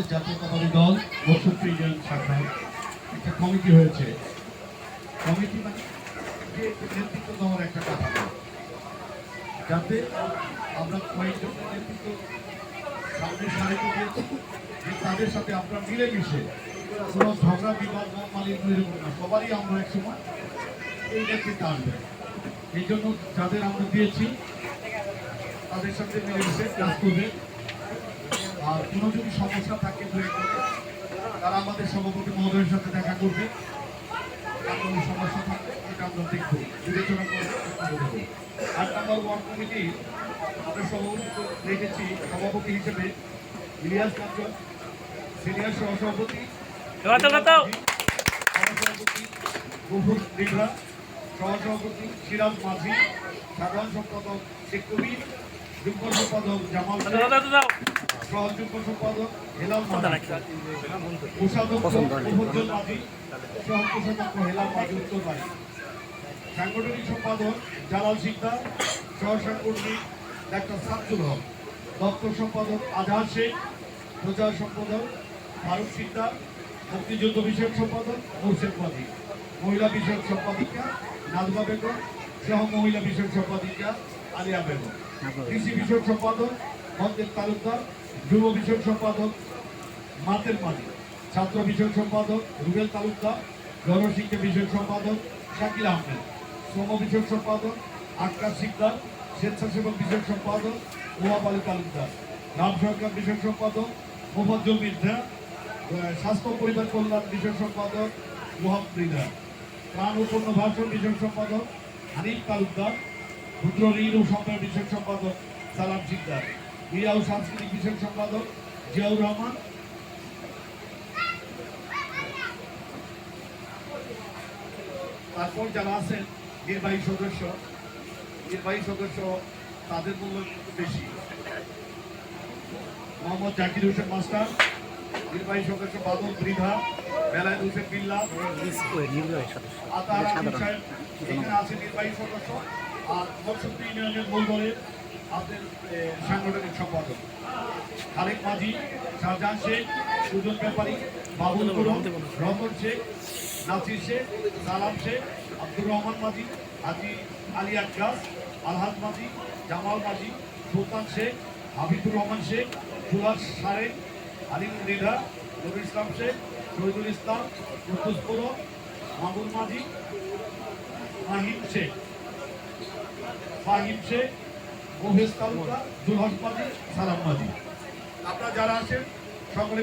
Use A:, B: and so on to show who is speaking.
A: বাংলাদেশ জাতীয়তাবাদী দল বসুন্ধরা ইউনিয়ন শাখা একটা কমিটি হয়েছে। কমিটি মানে নেতৃত্ব দেওয়ার একটা কথা। যাতে আমরা কয়েকজন নেতৃত্ব সামনে সারিতে দিয়েছি, যে তাদের সাথে আমরা মিলেমিশে কোনো ঝগড়া, বিবাদ বা মালিক তৈরি করি না। সবারই আমরা এক সময় এই নেতৃত্বে আসবে। এই জন্য যাদের আমরা দিয়েছি, তাদের সাথে মিলেমিশে কাজ করবে। আর কোনো যদি সমস্যা থাকে দু তারা আমাদের সভাপতি মহোদয়ের সাথে দেখা করবে। আর কোনো সমস্যা থাকলে এটা আমরা দেখব। বিবেচনা করব। আট নম্বর ওয়ার্ড কমিটি আমরা সভাপতি রেখেছি সভাপতি হিসেবে ইলিয়াস কাঞ্চন সিনিয়র সহসভাপতি সহসভাপতি গফুর দিঘা সহসভাপতি সিরাজ মাঝি সাধারণ সম্পাদক শেখ কবির যুগ্ম সম্পাদক জামাল সহযোগ্য সম্পাদক হেলাল কোষাধ্যক্ষ মুফজ্জল মাঝি সহ কোষাধ্যক্ষ হেলাল সাংগঠনিক সম্পাদক জালাল সিকদার সহ সাংগঠনিক ডাক্তার সামসুল হক দপ্তর সম্পাদক আজহার শেখ প্রচার সম্পাদক ফারুক সিকদার মুক্তিযুদ্ধ বিষয়ক সম্পাদক মোর্শেদ মাঝি মহিলা বিষয়ক সম্পাদিকা নাজমা বেগম সহ মহিলা বিষয়ক সম্পাদিকা আলিয়া বেগম কৃষি বিষয়ক সম্পাদক মন্দের তালুকদার, যুব বিষয়ক সম্পাদক মাতের মালিক ছাত্র বিষয়ক সম্পাদক রুবেল তালুকদার, জনশিক্ষা বিষয়ক সম্পাদক শাকিল আহমেদ, শ্রম বিষয়ক সম্পাদক আক্কার সিকদার স্বেচ্ছাসেবক বিষয়ক সম্পাদক ওয়াব আলী তালুকদার গ্রাম সরকার বিষয়ক সম্পাদক মোফাজ্জল মির্জা স্বাস্থ্য পরিবার কল্যাণ বিষয়ক সম্পাদক মোহাম্মদ প্রাণ ও পণ্য ভাষণ বিষয়ক সম্পাদক হানিফ তালুকদার ক্ষুদ্র ঋণ ও সম্পাদক সালাম সিকদার ক্রীড়া সাংস্কৃতিক বিষয়ক সম্পাদক জিয়াউর রহমান। তারপর যারা আছেন নির্বাহী সদস্য নির্বাহী সদস্য তাদের মূল্য কিন্তু বেশি। মোহাম্মদ জাকির হোসেন মাস্টার নির্বাহী সদস্য বাদল ত্রিধা বেলায়েত হোসেন বিল্লা। আতার সাহেব নির্বাহী সদস্য। আর বসন্ত ইউনিয়নের মূল দলের আপনাদের এ, সাংগঠনিক সম্পাদক। খালেক মাঝি শাহজাহান শেখ সুজন ব্যাপারী বাবুল কুরম রহমান শেখ নাসির শেখ সালাম শেখ আব্দুর রহমান মাঝি হাজি আলী আক্কাস আলহাজ মাঝি জামাল মাঝি সুলতান শেখ হাবিবুর রহমান শেখ সুলাস সারেক আলিম মৃধা নবীর ইসলাম শেখ শহীদুল ইসলাম কুদ্দুস পুরম মাঝি মাহিম শেখ। ফাহিম শেখ মহেশ তালুকা জুলহস মাঝি সালাম মাঝি আপনারা যারা আছেন সকলে